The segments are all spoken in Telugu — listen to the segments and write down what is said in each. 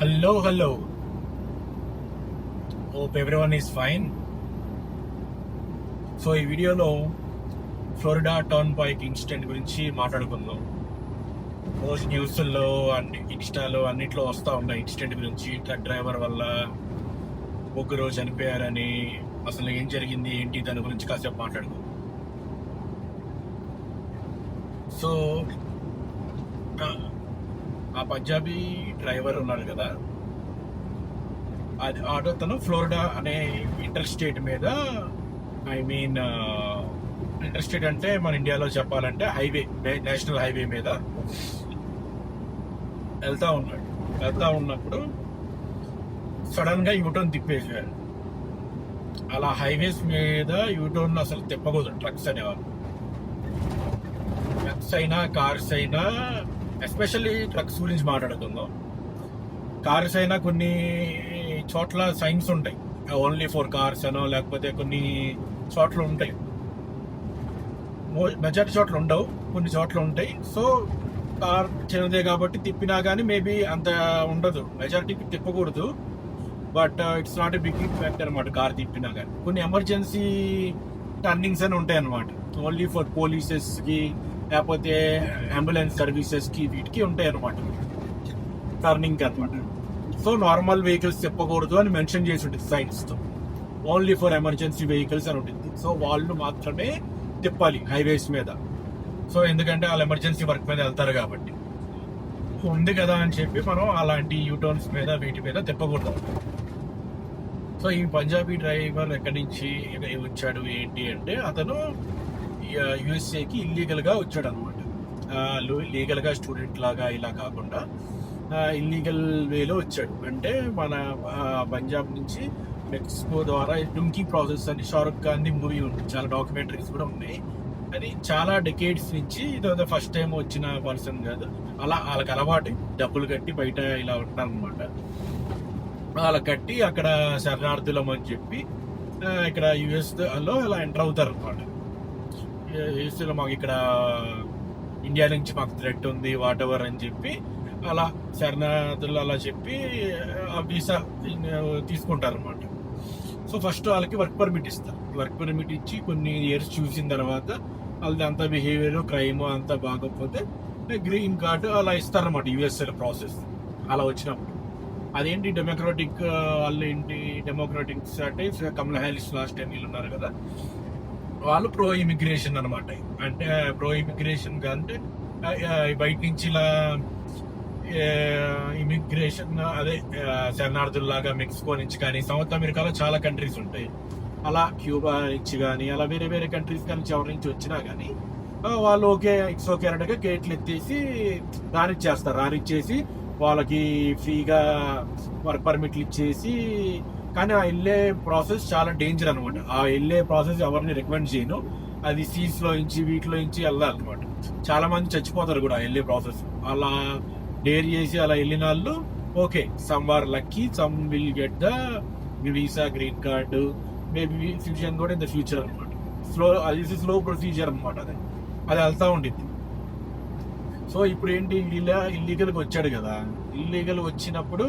Hello hello hope everyone is fine so ఈ వీడియోలో ఫ్లోరిడా టౌన్ బైక్ ఇన్సిడెంట్ గురించి మాట్లాడుకుందాం. రోజు న్యూస్లో అన్ని ఇన్స్టాలో అన్నిట్లో వస్తూ ఉన్నాయి ఇన్సిడెంట్ గురించి ట్రక్ డ్రైవర్ వల్ల ముగ్గురు చనిపోయారని అసలు ఏం జరిగింది ఏంటి దాని గురించి కాసేపు మాట్లాడుకో. సో ఆ- పంజాబీ డ్రైవర్ ఉన్నాడు కదా అది ఆటో తను ఫ్లోరిడా అనే ఇంటర్ స్టేట్ మీద ఐ మీన్ ఇంటర్ స్టేట్ అంటే మన ఇండియాలో చెప్పాలంటే హైవే నేషనల్ హైవే మీద వెళ్తా ఉన్నాడు. వెళ్తా ఉన్నప్పుడు సడన్గా యూటర్న్ తిప్పేసాడు అలా హైవేస్ మీద యూటర్న్ అసలు తిప్పకూడదు. ట్రక్స్ అనేవాళ్ళు. ట్రక్స్ అయినా కార్స్ అయినా ఎస్పెషల్లీ ట్రక్స్ గురించి మాట్లాడుకుందాం. కార్స్ అయినా కొన్ని చోట్ల సైన్స్ ఉంటాయి. ఓన్లీ ఫోర్ కార్స్ అనో లేకపోతే కొన్ని చోట్ల ఉంటాయి. మెజారిటీ చోట్ల ఉండవు. కొన్ని చోట్ల ఉంటాయి. సో కార్ చిన్నదే కాబట్టి తిప్పినా కానీ మేబీ అంత ఉండదు. మెజారిటీకి తిప్పకూడదు. But it's not a big factor అనమాట కార్ తిప్పినా కానీ కొన్ని ఎమర్జెన్సీ టర్నింగ్స్ అని ఉంటాయి అనమాట ఓన్లీ ఫర్ పోలీసెస్కి లేకపోతే అంబులెన్స్ సర్వీసెస్కి వీటికి ఉంటాయి అనమాట టర్నింగ్కి అనమాట సో నార్మల్ వెహికల్స్ చెప్పకూడదు అని మెన్షన్ చేసి ఉంటుంది సైన్స్తో ఓన్లీ ఫర్ ఎమర్జెన్సీ వెహికల్స్ అని ఉంటుంది. సో వాళ్ళు మాత్రమే తిప్పాలి హైవేస్ మీద. సో ఎందుకంటే వాళ్ళు ఎమర్జెన్సీ వర్క్ మీద వెళ్తారు కాబట్టి. ఉంది కదా అని చెప్పి మనం అలాంటి యూటర్న్స్ మీద వీటి మీద తిప్పకూడదు. సో ఈ పంజాబీ డ్రైవర్ ఎక్కడి నుంచి వచ్చాడు ఏంటి అంటే అతను యుఎస్ఏకి ఇల్లీగల్గా వచ్చాడు అనమాట లీగల్గా స్టూడెంట్ లాగా ఇలా కాకుండా ఇల్లీగల్ వేలో వచ్చాడు. అంటే మన పంజాబ్ నుంచి మెక్సికో ద్వారా డుంకీ ప్రాసెస్ అని షారుఖ్ గాంధీ మూవీ ఉంది. చాలా డాక్యుమెంటరీస్ కూడా ఉన్నాయి. అది చాలా డెకేడ్స్ నుంచి ఇది ఫస్ట్ టైం వచ్చిన పర్సన్ కాదు. అలా వాళ్ళకి అలవాటు డబ్బులు కట్టి బయట ఇలా ఉంటారనమాట అలా కట్టి అక్కడ శరణార్థులం అని చెప్పి ఇక్కడ యుఎస్లో ఇలా ఎంటర్ అవుతారు అనమాట యుఎస్లో మాకు ఇక్కడ ఇండియా నుంచి మాకు థ్రెట్ ఉంది వాట్ ఎవర్ అని చెప్పి అలా శరణార్థులు అలా చెప్పి ఆ వీసా తీసుకుంటారు అనమాట సో ఫస్ట్ వాళ్ళకి వర్క్ పర్మిట్ ఇస్తారు. వర్క్ పర్మిట్ ఇచ్చి కొన్ని ఇయర్స్ చూసిన తర్వాత వాళ్ళది అంత బిహేవియర్ క్రైమ్ అంతా బాగోకపోతే గ్రీన్ కార్డు అలా ఇస్తారన్నమాట యుఎస్ఏ ప్రాసెస్ అలా వచ్చినప్పుడు. అదేంటి డెమోక్రాటిక్ వాళ్ళు ఏంటి డెమోక్రాటిక్స్ అంటే కమలా హ్యారిస్ లాస్ట్ టైం వీళ్ళు ఉన్నారు కదా. వాళ్ళు ప్రో ఇమిగ్రేషన్ అనమాట అంటే ప్రో ఇమిగ్రేషన్ అంటే బయట నుంచి ఇలా ఇమిగ్రేషన్ అదే ఆ, శరణార్థుల్లాగా మెక్సికో నుంచి కానీ సౌత్ అమెరికాలో చాలా కంట్రీస్ ఉంటాయి. అలా క్యూబా నుంచి కానీ అలా వేరే వేరే కంట్రీస్ కానీ ఎవరి నుంచి వచ్చినా కానీ వాళ్ళు ఓకే ఇట్స్ ఓకే అన్నట్టుగా గేట్లు ఎత్తేసి రానిచ్చేస్తారు రానిచ్చేసి వాళ్ళకి ఫ్రీగా వర్క్ పర్మిట్లు ఇచ్చేసి కానీ ఆ వెళ్ళే ప్రాసెస్ చాలా డేంజర్ అనమాట ఆ వెళ్ళే ప్రాసెస్ ఎవరిని రికమెండ్ చేయను. అది సీస్లో ఇంచి వీటిలో ఇంచి నుంచి వెళ్ళాలన్నమాట. చాలా మంది చచ్చిపోతారు కూడా వెళ్ళే ప్రాసెస్. అలా డేర్ చేసి అలా వెళ్ళిన వాళ్ళు okay some are lucky some will get the visa green card maybe future కూడా ఇన్ ద ఫ్యూచర్ అనమాట స్లో అది స్లో ప్రొసీజర్ అనమాట అది. అది వెళ్తూ ఉండింది సో ఇప్పుడు ఏంటి ఇలా ఇల్లీగల్ వచ్చాడు కదా. ఇల్లీగల్ వచ్చినప్పుడు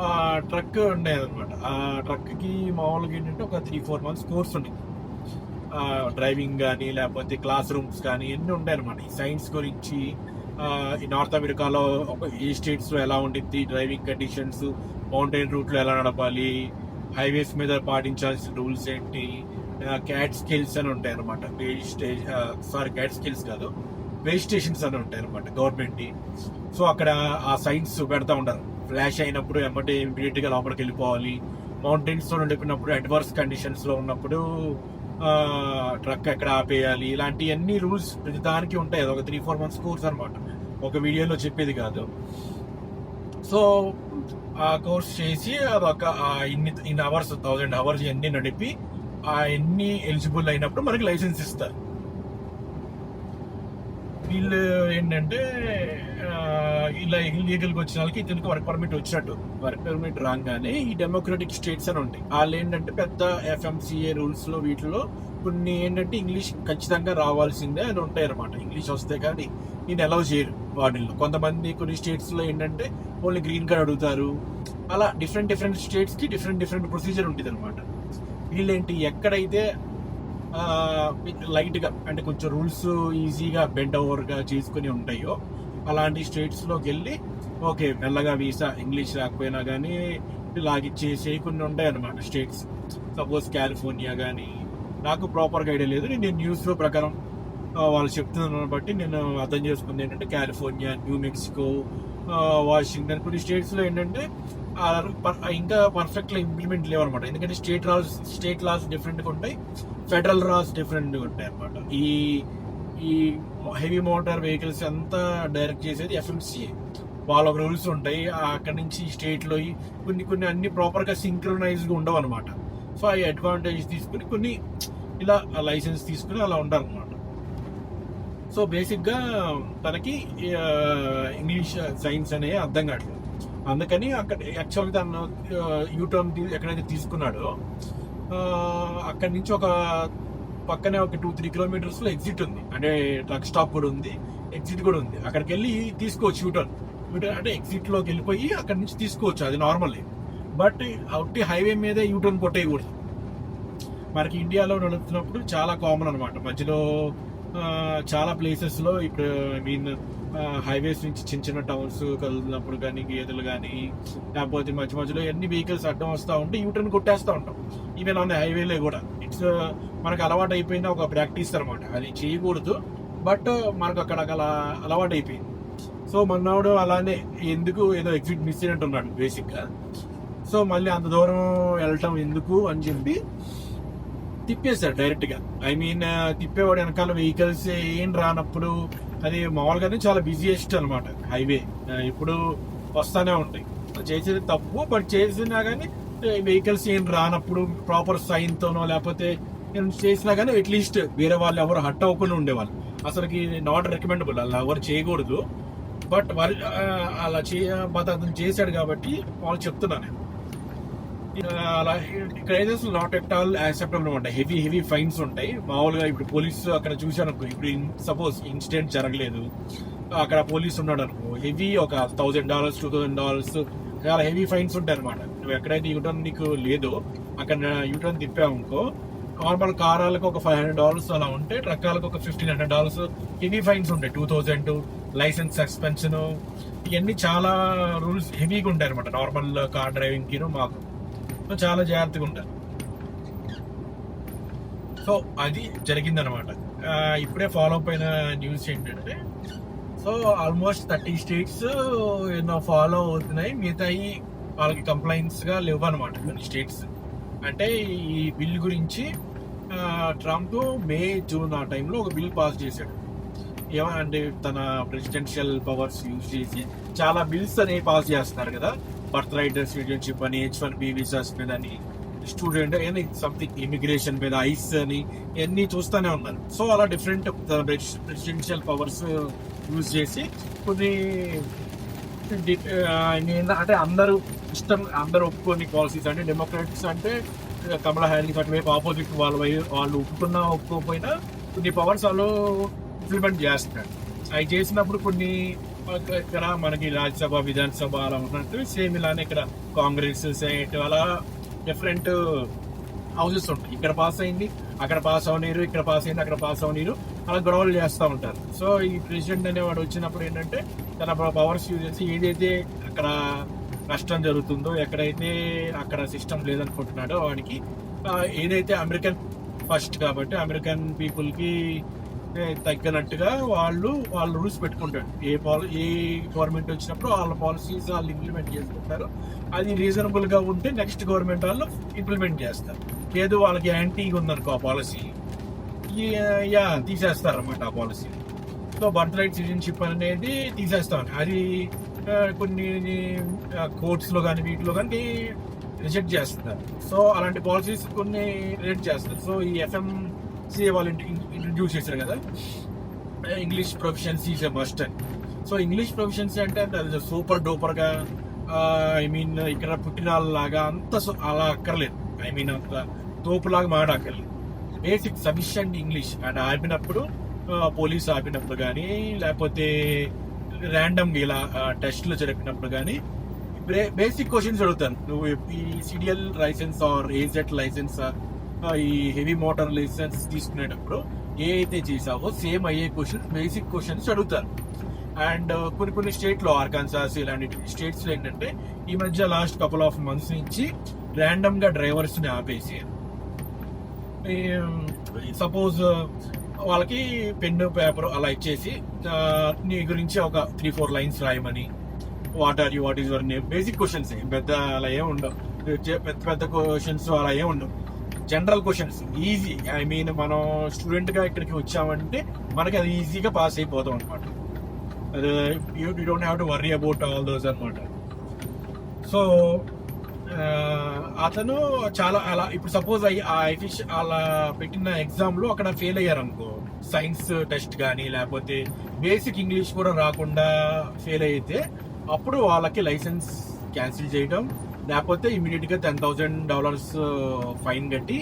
ఆ ట్రక్ ఉండేది అనమాట ఆ ట్రక్కి మామూలుగా ఏంటంటే ఒక త్రీ ఫోర్ మంత్స్ కోర్స్ ఉండేది డ్రైవింగ్ కానీ లేకపోతే క్లాస్ రూమ్స్ కానీ ఎన్ని ఉంటాయి అనమాట ఈ సైన్స్ గురించి ఈ నార్త్ అమెరికాలో ఒక ఈ స్టేట్స్లో ఎలా ఉండిద్ది డ్రైవింగ్ కండిషన్స్ మౌంటైన్ రూట్లో ఎలా నడపాలి హైవేస్ మీద పాటించాల్సిన రూల్స్ ఏంటి క్యాట్ స్కిల్స్ అని ఉంటాయి అనమాట సారీ క్యాట్ స్కిల్స్ కాదు. వేజ్ స్టేషన్స్ అని ఉంటాయి అనమాట గవర్నమెంట్ సో అక్కడ ఆ సైన్స్ పెడతా ఉంటారు. ఫ్లాష్ అయినప్పుడు ఎమ్మటే ఇమీడియట్గా లోపలికి వెళ్ళిపోవాలి. మౌంటెన్స్తో నడిపినప్పుడు అడ్వర్స్ కండిషన్స్లో ఉన్నప్పుడు ట్రక్ ఎక్కడ ఆపేయాలి? ఇలాంటి అన్ని రూల్స్ ప్రతి దానికి ఉంటాయి. అది ఒక త్రీ ఫోర్ మంత్స్ కోర్స్ అనమాట ఒక వీడియోలో చెప్పేది కాదు. సో ఆ కోర్స్ చేసి అదొక ఇన్ని ఇన్ని అవర్స్ థౌజండ్ అవర్స్ ఎన్ని నడిపి ఆ ఎన్ని ఎలిజిబుల్ అయినప్పుడు మనకి లైసెన్స్ ఇస్తారు. వీళ్ళు ఏంటంటే ఇలా ఇల్లీగల్గా వచ్చిన వాళ్ళకి ఇతనికి వర్క్ పర్మిట్ వచ్చినట్టు. వర్క్ పర్మిట్ రాగానే ఈ డెమోక్రటిక్ స్టేట్స్ అని ఉంటాయి. వాళ్ళు ఏంటంటే పెద్ద ఎఫ్ఎంసీఏ రూల్స్లో వీటిలో కొన్ని ఏంటంటే ఇంగ్లీష్ ఖచ్చితంగా రావాల్సిందే అని ఉంటాయి అనమాట ఇంగ్లీష్ వస్తే కానీ నేను అలౌ చేయరు వాటిల్లో. కొంతమంది కొన్ని స్టేట్స్లో ఏంటంటే ఓన్లీ గ్రీన్ కార్డ్ అడుగుతారు. అలా డిఫరెంట్ డిఫరెంట్ స్టేట్స్కి డిఫరెంట్ డిఫరెంట్ ప్రొసీజర్ ఉంటుంది అనమాట వీళ్ళేంటి? ఎక్కడైతే లైట్గా అంటే కొంచెం రూల్స్ ఈజీగా బెండ్ ఓవర్గా చేసుకుని ఉంటాయో అలాంటి స్టేట్స్లోకి వెళ్ళి ఓకే మెల్లగా వీసా ఇంగ్లీష్ రాకపోయినా కానీ లాగిచ్చేసి కొన్ని ఉంటాయి అనమాట స్టేట్స్. సపోజ్ కాలిఫోర్నియా కానీ నాకు ప్రాపర్గా ఐడియా లేదు. నేను న్యూస్లో ప్రకారం వాళ్ళు చెప్తున్న బట్టి నేను అర్థం చేసుకుంది ఏంటంటే కాలిఫోర్నియా న్యూ మెక్సికో వాషింగ్టన్ కొన్ని స్టేట్స్లో ఏంటంటే ఇంకా పర్ఫెక్ట్గా ఇంప్లిమెంట్ లేవు అనమాట ఎందుకంటే స్టేట్ లాస్ స్టేట్ లాస్ డిఫరెంట్గా ఉంటాయి. ఫెడరల్ లాస్ డిఫరెంట్గా ఉంటాయి అనమాట ఈ ఈ హెవీ మోటార్ వెహికల్స్ అంతా డైరెక్ట్ చేసేది ఎఫ్ఎంసీఏ వాళ్ళ ఒక రూల్స్ ఉంటాయి. అక్కడ అక్కడి నుంచి స్టేట్లో కొన్ని కొన్ని అన్ని ప్రాపర్గా సింక్రనైజ్గా ఉండవు అనమాట సో ఆ అడ్వాంటేజ్ తీసుకుని కొన్ని ఇలా లైసెన్స్ తీసుకుని అలా ఉంటారు అనమాట సో బేసిక్గా తనకి ఇంగ్లీష్ సైన్స్ అనేవి అర్థం కావట్లేదు. అందుకని అక్కడ యాక్చువల్గా తను యూటర్న్ ఎక్కడైతే తీసుకున్నాడో అక్కడి నుంచి ఒక పక్కనే ఒక టూ త్రీ కిలోమీటర్స్లో ఎగ్జిట్ ఉంది. అంటే ట్రక్ స్టాప్ కూడా ఉంది ఎగ్జిట్ కూడా ఉంది. అక్కడికి వెళ్ళి తీసుకోవచ్చు యూటర్న్ యూటర్న్ అంటే ఎగ్జిట్లోకి వెళ్ళిపోయి అక్కడి నుంచి తీసుకోవచ్చు అది నార్మల్ బట్ అవుట్టి హైవే మీదే యూటర్న్ కొట్టేయకూడదు. మనకి ఇండియాలో నడుపుతున్నప్పుడు చాలా కామన్ అనమాట మధ్యలో చాలా ప్లేసెస్లో ఇప్పుడు ఐ మీన్ హైవేస్ నుంచి చిన్న చిన్న టౌన్స్ కలుగుతున్నప్పుడు కానీ గేదెలు కానీ లేకపోతే మధ్య మధ్యలో ఎన్ని వెహికల్స్ అడ్డం వస్తూ ఉంటే యూటర్న్ కొట్టేస్తూ ఉంటాం. ఈవెన్ ఆన్ హైవేలే కూడా. ఇట్స్ మనకు అలవాటు అయిపోయిన ఒక ప్రాక్టీస్ అనమాట అది చేయకూడదు. బట్ మనకు అక్కడ అలా అలవాటు అయిపోయింది. సో మన్నాడు అలానే ఎందుకు ఏదో ఎగ్జిట్ మిస్ అయినట్టు ఉన్నాడు సో మళ్ళీ అంత దూరం వెళ్ళటం ఎందుకు అని చెప్పి తిప్పేశాడు డైరెక్ట్గా ఐ మీన్ తిప్పేవాడు వెనకాల వెహికల్స్ ఏం రానప్పుడు అది మామూలుగానే చాలా బిజీయెస్ట్ అనమాట హైవే ఇప్పుడు వస్తానే ఉంటాయి. చేసేది తప్పు బట్ చేసినా కానీ వెహికల్స్ ఏం రానప్పుడు ప్రాపర్ సైన్తోనో లేకపోతే నేను చేసినా కానీ అట్లీస్ట్ వేరే వాళ్ళు ఎవరు హట్ అవ్వకుండా ఉండేవాళ్ళు. అసలుకి నాట్ రికమెండబుల్ అలా ఎవరు చేయకూడదు. బట్ వాళ్ళు అలా చే అతను చేశాడు కాబట్టి వాళ్ళు చెప్తున్నాను నేను. అలా ఇక్కడ అయితే నాట్ ఎట్ ఆల్ యాక్సెప్టబుల్ అనమాట హెవీ హెవీ ఫైన్స్ ఉంటాయి. మామూలుగా ఇప్పుడు పోలీసు అక్కడ చూశాను అనుకో ఇప్పుడు సపోజ్ ఇన్సిడెంట్ జరగలేదు. అక్కడ పోలీస్ ఉన్నాడు అనుకో హెవీ ఒక thousand dollars two thousand dollars చాలా హెవీ ఫైన్స్ ఉంటాయి అనమాట నువ్వు ఎక్కడైతే యూటర్న్ నీకు లేదో అక్కడ యూటర్న్ తిప్పావనుకో నార్మల్ కారాలకు ఒక ఫైవ్ హండ్రెడ్ డాలర్స్ అలా ఉంటే ట్రక్కాలకు ఒక fifteen hundred dollars heavy fines ఉంటాయి టూ థౌజండ్ లైసెన్స్ సస్పెన్షన్ ఇవన్నీ చాలా రూల్స్ హెవీగా ఉంటాయి అనమాట నార్మల్ కార్ డ్రైవింగ్కి మాకు. సో చాలా జాగ్రత్తగా ఉంటారు. సో అది జరిగిందనమాట ఇప్పుడే ఫాలో అప్ అయిన న్యూస్ ఏంటంటే సో ఆల్మోస్ట్ థర్టీ స్టేట్స్ ఏదో ఫాలో అవుతున్నాయి. మిగతాయి వాళ్ళకి కంప్లైంట్స్గా లేవు అనమాట కొన్ని స్టేట్స్ అంటే ఈ బిల్ గురించి ట్రంప్ మే జూన్ ఆ టైంలో ఒక బిల్ పాస్ చేశాడు. ఏమంటే తన ప్రెసిడెన్షియల్ పవర్స్ యూజ్ చేసి చాలా బిల్స్ అనేవి పాస్ చేస్తున్నారు కదా. బర్త్ రైట్ సిటిజన్షిప్ అని హెచ్ వన్ బి వీసాస్ మీద అని స్టూడెంట్ అని సంథింగ్ ఇమిగ్రేషన్ మీద ఐస్ అని ఇవన్నీ చూస్తూనే ఉన్నారు. సో అలా డిఫరెంట్ ప్రెసిడెన్షియల్ పవర్స్ యూజ్ చేసి కొన్ని అంటే అందరూ ఇష్టం అందరూ ఒప్పుకొని పాలసీస్ అంటే డెమోక్రాట్స్ అంటే కమలా హ్యారీస్ అటువైపు ఆపోజిట్ వాళ్ళ వై- వాళ్ళు ఒప్పుకున్నా ఒప్పుకోకపోయినా కొన్ని పవర్స్ వాళ్ళు ఇంప్లిమెంట్ చేస్తున్నారు. అవి చేసినప్పుడు కొన్ని ఇక్కడ మనకి రాజ్యసభ విధానసభ అలా ఉన్నట్టు సేమ్ ఇలానే ఇక్కడ కాంగ్రెస్ సెనేట్ అలా డిఫరెంట్ హౌసెస్ ఉంటాయి ఇక్కడ పాస్ అయింది అక్కడ పాస్ అవనీరు ఇక్కడ పాస్ అయింది అక్కడ పాస్ అవనీరు అలా గొడవలు చేస్తూ ఉంటారు సో ఈ ప్రెసిడెంట్ అనేవాడు వచ్చినప్పుడు ఏంటంటే తన పవర్స్ యూజ్ చేసి ఏదైతే అక్కడ నష్టం జరుగుతుందో ఎక్కడైతే అక్కడ సిస్టమ్ లేదనుకుంటున్నాడో వాడికి ఏదైతే అమెరికన్ ఫస్ట్ కాబట్టి అమెరికన్ పీపుల్కి తగ్గినట్టుగా వాళ్ళు వాళ్ళు రూల్స్ పెట్టుకుంటారు. ఏ పాల ఏ గవర్నమెంట్ వచ్చినప్పుడు వాళ్ళ పాలసీస్ వాళ్ళు ఇంప్లిమెంట్ చేసుకుంటారు. అది రీజనబుల్గా ఉంటే నెక్స్ట్ గవర్నమెంట్ వాళ్ళు ఇంప్లిమెంట్ చేస్తారు. లేదు వాళ్ళకి యాంటీగా ఉందనుకో ఆ పాలసీ. యా తీసేస్తారన్నమాట ఆ policy. So birth right citizenship అనేది తీసేస్తాం. అది కొన్ని కోర్ట్స్లో కానీ వీటిలో కానీ రిజెక్ట్ చేస్తున్నారు సో అలాంటి పాలసీస్ కొన్ని రిజెక్ట్ చేస్తారు. సో ఈ ఎఫ్ఎం ఎఫ్ఎంసీ వాళ్ళు ఇంట్రడ్యూస్ చేశారు కదా. English proficiency is a must అని సో ఇంగ్లీష్ ప్రొఫిషియన్సీ అంటే అది సూపర్ డూపర్గా ఐ మీన్ ఇక్కడ పుట్టిన లాగా అంత అలా అక్కర్లేదు. ఐ మీన్ అంత తోపులాగా మాడక్కర్లేదు బేసిక్ సఫిషియంట్ ఇంగ్లీష్ అండ్ ఆపినప్పుడు పోలీస్ ఆపినప్పుడు కానీ లేకపోతే ర్యాండమ్ ఇలా టెస్ట్లు జరిపినప్పుడు కానీ బేసిక్ క్వశ్చన్స్ అడుగుతాను. నువ్వు ఈ సిడిఎల్ లైసెన్స్ ఆర్ ఏజెట్ లైసెన్స్ ఈ హెవీ మోటార్ లైసెన్స్ తీసుకునేటప్పుడు ఏ అయితే చేసావో సేమ్ అయ్యే క్వశ్చన్స్ బేసిక్ క్వశ్చన్స్ అడుగుతారు. అండ్ uh, కొన్ని కొన్ని స్టేట్లో ఆర్కాన్సాస్ ఇలాంటి స్టేట్స్లో ఏంటంటే ఈ మధ్య లాస్ట్ కపుల్ ఆఫ్ మంత్స్ నుంచి ర్యాండమ్గా ఆపేసి సపోజ్ um, uh, వాళ్ళకి పెన్ పేపర్ అలా ఇచ్చేసి నీ గురించి ఒక త్రీ ఫోర్ లైన్స్ రాయమని what are you what is your name basic questions పెద్ద అలా ఏం ఉండవు. పెద్ద పెద్ద క్వశ్చన్స్ అలా ఏం ఉండవు. General questions easy I mean మనం స్టూడెంట్గా ఇక్కడికి వచ్చామంటే మనకి అది ఈజీగా పాస్ అయిపోతాం అనమాట you don't have to worry about all those అనమాట సో అతను చాలా అలా ఇప్పుడు సపోజ్ ఆ ఐఫిష్ అలా పెట్టిన ఎగ్జామ్లో అక్కడ ఫెయిల్ అయ్యారు అనుకో సైన్స్ టెస్ట్ కానీ లేకపోతే బేసిక్ ఇంగ్లీష్ కూడా రాకుండా ఫెయిల్ అయితే అప్పుడు వాళ్ళకి లైసెన్స్ క్యాన్సిల్ చేయడం లేకపోతే ఇమీడియట్గా టెన్ థౌజండ్ డాలర్స్ ఫైన్ కట్టి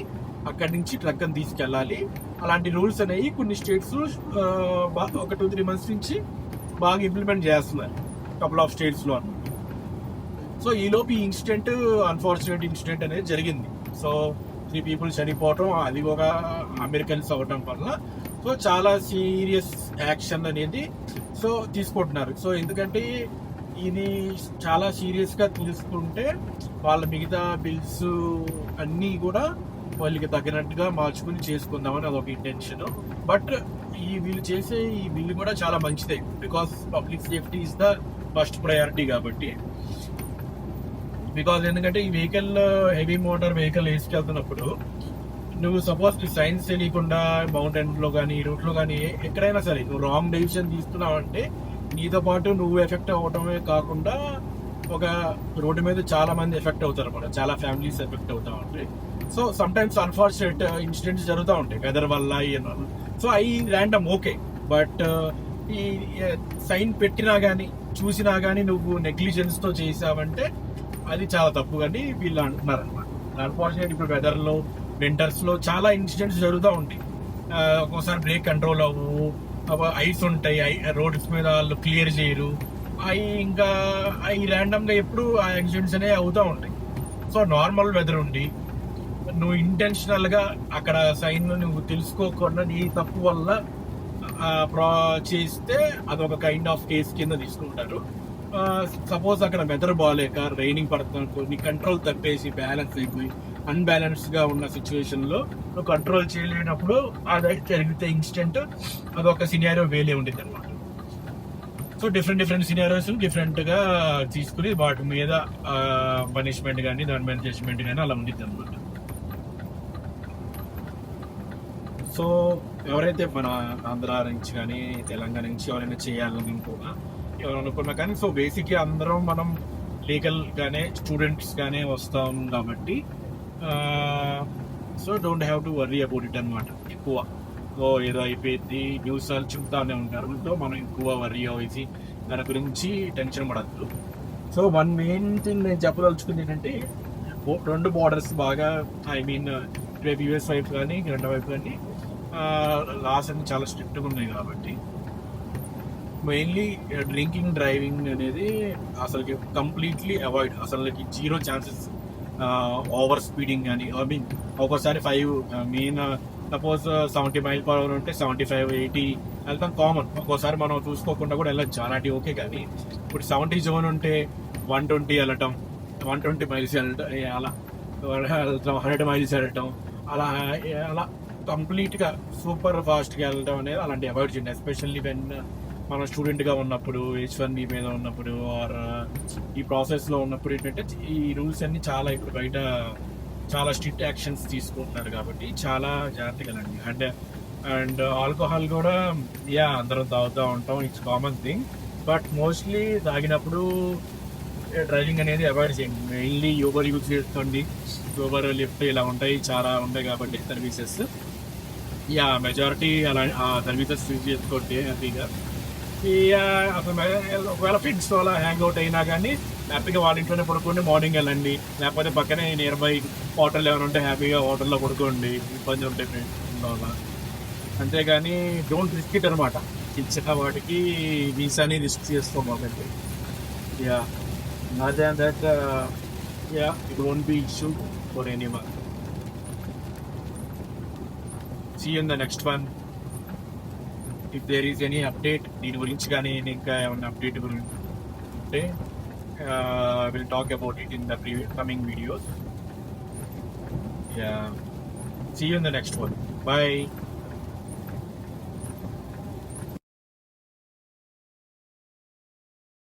అక్కడి నుంచి ట్రక్ అని తీసుకెళ్ళాలి. అలాంటి రూల్స్ అనేవి కొన్ని స్టేట్స్ uh, ఒక టూ త్రీ మంత్స్ నుంచి బాగా ఇంప్లిమెంట్ చేస్తున్నారు కపుల్ ఆఫ్ స్టేట్స్లో సో ఈలోపు ఈ ఇన్సిడెంట్ అన్ఫార్చునేట్ ఇన్సిడెంట్ అనేది జరిగింది. సో త్రీ పీపుల్ చనిపోవటం అది ఒక అమెరికన్స్ అవ్వటం వల్ల. సో చాలా సీరియస్ యాక్షన్ అనేది సో తీసుకుంటున్నారు. సో ఎందుకంటే ఇది చాలా సీరియస్గా తీసుకుంటే వాళ్ళ మిగతా బిల్స్ అన్నీ కూడా వాళ్ళకి తగినట్టుగా మార్చుకుని చేసుకుందామని అదొక ఇంటెన్షన్ బట్ ఈ వీళ్ళు చేసే ఈ బిల్లు కూడా చాలా మంచిదే because public safety is the first priority కాబట్టి. బికాజ్ ఎందుకంటే ఈ వెహికల్ హెవీ మోటార్ వెహికల్ వేసుకెళ్తున్నప్పుడు నువ్వు సపోజ్ సైన్స్ తెలియకుండా మౌంటైన్లో కానీ రూట్లో కానీ ఎక్కడైనా సరే నువ్వు రాంగ్ డెసిషన్ తీసుకున్నావు అంటే నీతో పాటు నువ్వు ఎఫెక్ట్ అవ్వటమే కాకుండా ఒక రోడ్డు మీద చాలా మంది ఎఫెక్ట్ అవుతారు అనమాట చాలా ఫ్యామిలీస్ ఎఫెక్ట్ అవుతా ఉంటాయి. So sometimes unfortunate incidents జరుగుతూ ఉంటాయి వెదర్ వల్ల ఇవన్న సో అవి ర్యాండమ్ ఓకే బట్ ఈ సైన్ పెట్టినా కానీ చూసినా కానీ నువ్వు నెగ్లిజెన్స్తో చేసావంటే అది చాలా తప్పు కానీ వీళ్ళు అంటున్నారు అనమాట అన్ఫార్చునేట్ ఇప్పుడు వెదర్లో వింటర్స్లో చాలా ఇన్సిడెంట్స్ జరుగుతూ ఉంటాయి. ఒక్కోసారి బ్రేక్ కంట్రోల్ అవ్వు ఐస్ ఉంటాయి రోడ్స్ మీద వాళ్ళు క్లియర్ చేయరు. అవి ఇంకా అవి ర్యాండమ్గా ఎప్పుడు ఆ యాక్సిడెంట్స్ అనేవి అవుతూ ఉంటాయి. సో నార్మల్ వెదర్ ఉండి నువ్వు ఇంటెన్షనల్గా అక్కడ సైన్ నువ్వు తెలుసుకోకుండా నీ తప్పు వల్ల ప్రా చేస్తే అదొక కైండ్ ఆఫ్ కేస్ కింద తీసుకుంటారు. సపోజ్ అక్కడ వెదర్ బాగాలేక రైనింగ్ పడుతున్నప్పుడు నీ కంట్రోల్ తప్పేసి బ్యాలెన్స్ అయిపోయి అన్బ్యాలెన్స్గా ఉన్న సిచ్యువేషన్లో నువ్వు కంట్రోల్ చేయలేనప్పుడు అది జరిగితే ఇన్స్టెంట్ అదొక సినారో వేలే ఉండేది అనమాట సో డిఫరెంట్ డిఫరెంట్ సినారోస్ డిఫరెంట్గా తీసుకుని వాటి మీద పనిష్మెంట్ కానీ దాని మీద జడ్జ్మెంట్ కానీ అలా ఉండిద్ది అనమాట సో ఎవరైతే మన ఆంధ్ర నుంచి కానీ తెలంగాణ నుంచి ఎవరైనా చేయాలని కూడా ఎవరు అనుకున్నా కానీ సో బేసిక్గా అందరం మనం లీగల్గానే స్టూడెంట్స్ గానే వస్తాం కాబట్టి so don't have to worry about it అనమాట ఎక్కువ. ఓ ఏదో అయిపోయింది న్యూస్ వాళ్ళు చెప్తానే ఉంటారు. సో మనం ఎక్కువ వర్రీ అయ్యి దాని గురించి టెన్షన్ పడద్దు. సో వన్ మెయిన్ థింగ్ నేను చెప్పదలుచుకుంది ఏంటంటే రెండు బార్డర్స్ బాగా ఐ మీన్ రేపు యూఎస్ వైపు కానీ రెండు వైపు కానీ లాస్ అన్ని చాలా స్ట్రిక్ట్గా ఉన్నాయి కాబట్టి. మెయిన్లీ డ్రింకింగ్ డ్రైవింగ్ అనేది అసలుకి కంప్లీట్లీ అవాయిడ్ అసలుకి జీరో ఛాన్సెస్ ఓవర్ స్పీడింగ్ కానీ ఐ మీన్ ఒక్కోసారి five main suppose seventy mile per hour ఉంటే సెవెంటీ ఫైవ్ ఎయిటీ వెళ్తాం కామన్ ఒక్కోసారి మనం చూసుకోకుండా కూడా వెళ్ళచ్చు. అలాంటి ఓకే కానీ ఇప్పుడు సెవెంటీ జోన్ ఉంటే వన్ ట్వంటీ వెళ్ళటం వన్ ట్వంటీ మైల్స్ వెళ్ళటం అలా వెళ్తాం హండ్రెడ్ మైల్స్ వెళ్ళటం అలా అలా కంప్లీట్గా సూపర్ ఫాస్ట్గా వెళ్ళటం వెళ్ళడం అనేది అలాంటి అవాయిడ్ చేయండి ఎస్పెషల్లీ వెన్ మనం స్టూడెంట్గా ఉన్నప్పుడు హెచ్ వన్ బి మీద ఉన్నప్పుడు ఆర్ ఈ ప్రాసెస్లో ఉన్నప్పుడు ఏంటంటే ఈ రూల్స్ అన్ని చాలా ఇప్పుడు బయట చాలా స్ట్రిక్ట్ యాక్షన్స్ తీసుకుంటున్నారు కాబట్టి చాలా జాగ్రత్తగా వెళ్ళండి. అండ్ అండ్ ఆల్కహాల్ కూడా యా అందరం తాగుతూ ఉంటాం. It's common thing but mostly తాగినప్పుడు డ్రైవింగ్ అనేది అవాయిడ్ చేయండి. మెయిన్లీ యూబర్ యూజ్ చేసుకోండి. యూబర్ లిఫ్ట్ ఇలా ఉంటాయి చాలా ఉంటాయి కాబట్టి సర్వీసెస్ యా మెజారిటీ అలా సర్వీసెస్ యూజ్ చేసుకోండి హ్యాపీగా ఈ అసలు ఒకవేళ ఫ్రెండ్స్ అలా హ్యాంగ్ అవుట్ అయినా కానీ హ్యాపీగా వాళ్ళ ఇంట్లోనే పడుకోండి మార్నింగ్ వెళ్ళండి. లేకపోతే పక్కనే నియర్ బై హోటల్ ఏమైనా ఉంటే హ్యాపీగా హోటల్లో పడుకోండి ఇబ్బంది ఉంటే ఫ్రెండ్స్ వల్ల అంతేగాని డోంట్ రిస్క్ ఇట్ అనమాట ఇచ్చిన వాటికి వీసాని రిస్క్ చేసుకోమాకండి యా అదే that yeah it won't be issue for anyone see in the next one if there is any update దీని గురించి కానీ ఇంకా ఏమైనా అప్డేట్ గురించి ఉంటే will talk about it in the coming videos see in the next one bye